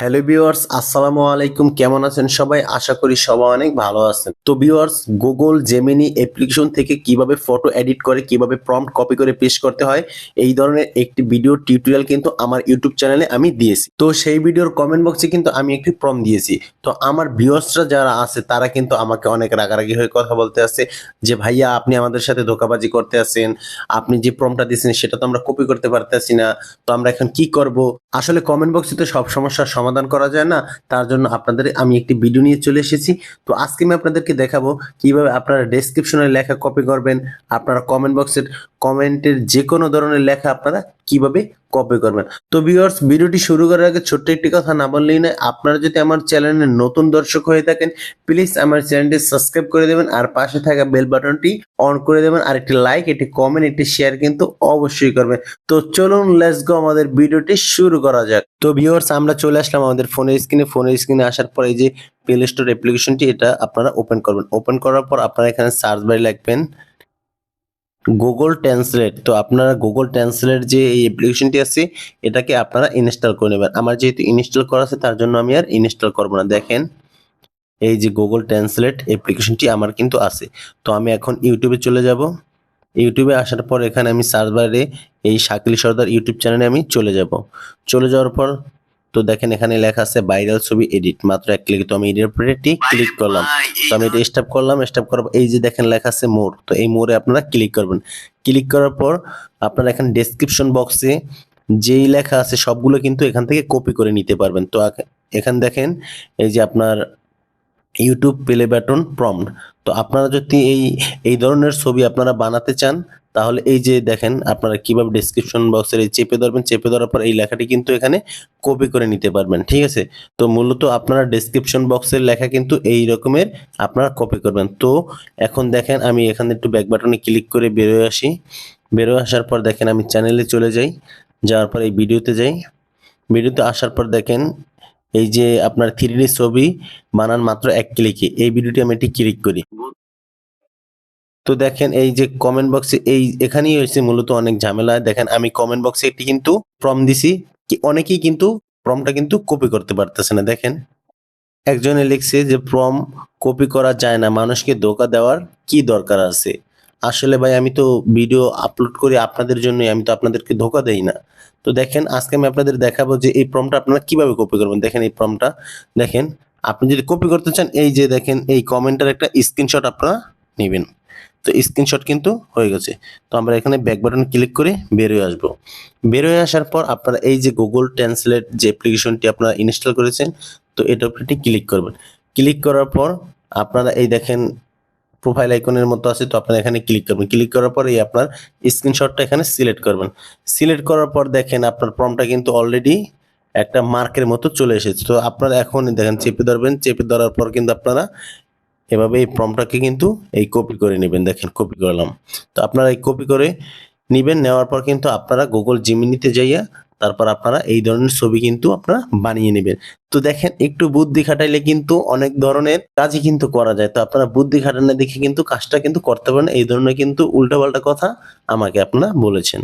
Hello viewers, আসসালামু আলাইকুম। কেমন আছেন সবাই? আশা করি সবাই অনেক ভালো আছেন। তো ভিউয়ার্স গুগল জেমিনি অ্যাপ্লিকেশন থেকে কীভাবে ফটো এডিট করে, কীভাবে প্রম্পট কপি করে পেস্ট করতে হয়, এই ধরনের একটি ভিডিও টিউটোরিয়াল কিন্তু আমার ইউটিউব চ্যানেলে আমি দিয়েছি। তো সেই ভিডিওর কমেন্ট বক্সে কিন্তু আমি একটি প্রম দিয়েছি। তো আমার ভিউয়ার্সরা যারা আছে, তারা কিন্তু আমাকে অনেক রাগারাগি হয়ে কথা বলতে আছে যে, ভাইয়া, আপনি আমাদের সাথে ধোকাবাজি করতে আছেন। আপনি যে প্রমটা দিয়েছেন, সেটা তো আমরা কপি করতে পারতেছি না। তো আমরা এখন কি করব? আসলে কমেন্ট বক্সে তো সব সমস্যার সমাধান করা যায় না, তার জন্য আপনাদের আমি একটি ভিডিও নিয়ে চলে এসেছি। তো আজকে আমি আপনাদেরকে দেখাবো কীভাবে আপনারা ডেসক্রিপশনে লেখা কপি করবেন, আপনারা কমেন্ট বক্সের কমেন্টের যে কোনো ধরনের লেখা আপনারা কীভাবে কপি করবেন? তো ভিউয়ার্স ভিডিওটি শুরু করার আগে ছোট্ট একটি কথা না বললেই নয়, আপনারা যদি আমার চ্যানেলের নতুন দর্শক হয়ে থাকেন প্লিজ আমার চ্যানেলটি সাবস্ক্রাইব করে দেবেন আর পাশে থাকা বেল বাটনটি অন করে দেবেন আর একটি লাইক একটি কমেন্ট একটি শেয়ার কিন্তু অবশ্যই করবেন। তো চলুন লেটস গো আমাদের ভিডিওটি শুরু করা যাক। তো ভিউয়ার্স আমরা চলে আসলাম আমাদের ফোনের স্ক্রিনে ফোনের স্ক্রিনে আসার পর এই যে প্লে স্টোর অ্যাপ্লিকেশনটি এটা আপনারা ওপেন করবেন। ওপেন করার পর আপনারা এখানে সার্চ বারে লিখবেন গুগল ট্রান্সলেট তো আপনারা গুগল ট্রান্সলেট যে এই অ্যাপ্লিকেশনটি আছে, এটাকে আপনারা ইনস্টল করে নেবেন। আমার যেহেতু ইনস্টল করা আছে, তার জন্য আমি আর ইনস্টল করব না। দেখেন, এই যে গুগল ট্রান্সলেট অ্যাপ্লিকেশনটি আমার কিন্তু আছে। তো আমি এখন ইউটিউবে চলে যাব। ইউটিউবে আসার পর এখানে আমি সার্চ বারে এই শাকিল সর্দার ইউটিউব চ্যানেলে আমি চলে যাব। চলে যাওয়ার পর তো দেখেন এখানে লেখা আছে ভাইরাল ছবি এডিট। মাত্র এক ক্লিক তো আমি এডিট উপরে ক্লিক করলাম। তো আমি এটা স্টপ করলাম স্টপ করার পর এই যে দেখেন লেখা আছে মোর। তো এই মোরে আপনারা ক্লিক করবেন। ক্লিক করার পর আপনারা এখানে ডেসক্রিপশন বক্সে যেই লেখা আছে সবগুলো কিন্তু এখান থেকে কপি করে নিতে পারবেন। তো এখানে দেখেন এই যে আপনার ইউটিউব প্লে বাটন প্রম্পট তো আপনারা যদি এই এই ধরনের ছবি আপনারা বানাতে চান তাহলে এই যে দেখেন, আপনারা কীভাবে ডেসক্রিপশন বক্সের এই চেপে ধরবেন, চেপে ধরার পর এই লেখাটি কিন্তু এখানে কপি করে নিতে পারবেন, ঠিক আছে? তো মূলত আপনারা ডেসক্রিপশন বক্সের লেখা কিন্তু এই রকমের আপনারা কপি করবেন। তো এখন দেখেন, আমি এখানে একটু ব্যাক বাটনে ক্লিক করে বেরোয় আসি। বেরোয় আসার পর দেখেন, আমি চ্যানেলে চলে যাই, যাওয়ার পর এই ভিডিওতে যাই। ভিডিওতে আসার পর দেখেন, এই যে আপনার থ্রি ছবি বানান মাত্র এক ক্লিকে এই ভিডিওটি আমি এটি ক্লিক করি। তো দেখেন এই যে কমেন্ট বক্সে এই এখানেই হয়েছে মূলত অনেক ঝামেলা। দেখেন আমি কমেন্ট বক্সে একটি কিন্তু প্রম দিছি, কি অনেকেই কিন্তু প্রমটা কিন্তু কপি করতে পারতেছে না। দেখেন, একজনে লিখছে যে প্রম কপি করা যায় না, মানুষকে ধোকা দেওয়ার কি দরকার আছে? আসলে ভাই, আমি তো ভিডিও আপলোড করি, আপনাদের জন্যই, আমি তো আপনাদেরকে ধোকা দেই না। তো দেখেন, আজকে আমি আপনাদের দেখাবো যে এই প্রমটা আপনারা কীভাবে কপি করবেন। দেখেন এই প্রমটা দেখেন, আপনি যদি কপি করতে চান, এই যে দেখেন, এই কমেন্টের একটা স্ক্রিনশট আপনারা নেবেন। তো স্ক্রিনশট কিন্তু হয়ে গেছে। তো আমরা এখানে ব্যাক বাটন ক্লিক করে বেরোয় আসব। বেরোয় আসার পর আপনারা এই যে গুগল ট্রান্সলেট যে অ্যাপ্লিকেশনটি আপনারা ইনস্টল করেছেন, তো এটার উপরে ক্লিক করবেন। ক্লিক করার পর আপনারা এই দেখেন প্রোফাইল আইকনের মতো আছে, তো আপনারা এখানে ক্লিক করবেন। ক্লিক করার পর এই আপনার স্ক্রিনশটটা এখানে সিলেক্ট করবেন। সিলেক্ট করার পর দেখেন আপনার ফর্মটা কিন্তু অলরেডি একটা মার্কের মতো চলে এসেছে। তো আপনারা এখন দেখেন চেপে ধরবেন। চেপে ধরার পর কিন্তু আপনারা এভাবে এই ফর্মটাকে কিন্তু এই কপি করে নেবেন। দেখেন কপি করলাম। তো আপনারা এই কপি করে নেবেন, নেওয়ার পর কিন্তু আপনারা গুগল জিমিনিতে যাইয়া তারপর আপনারা এই ধরনের ছবি কিন্তু আপনারা বানিয়ে নেবেন। তো দেখেন, একটু বুদ্ধি খাটাইলে কিন্তু অনেক ধরনের কাজই কিন্তু করা যায়। তো আপনারা বুদ্ধি খাটানো দেখে কিন্তু কাজটা কিন্তু করতে পারেন। এই ধরনের কিন্তু উল্টাপাল্টা কথা আমাকে আপনারা বলেছেন।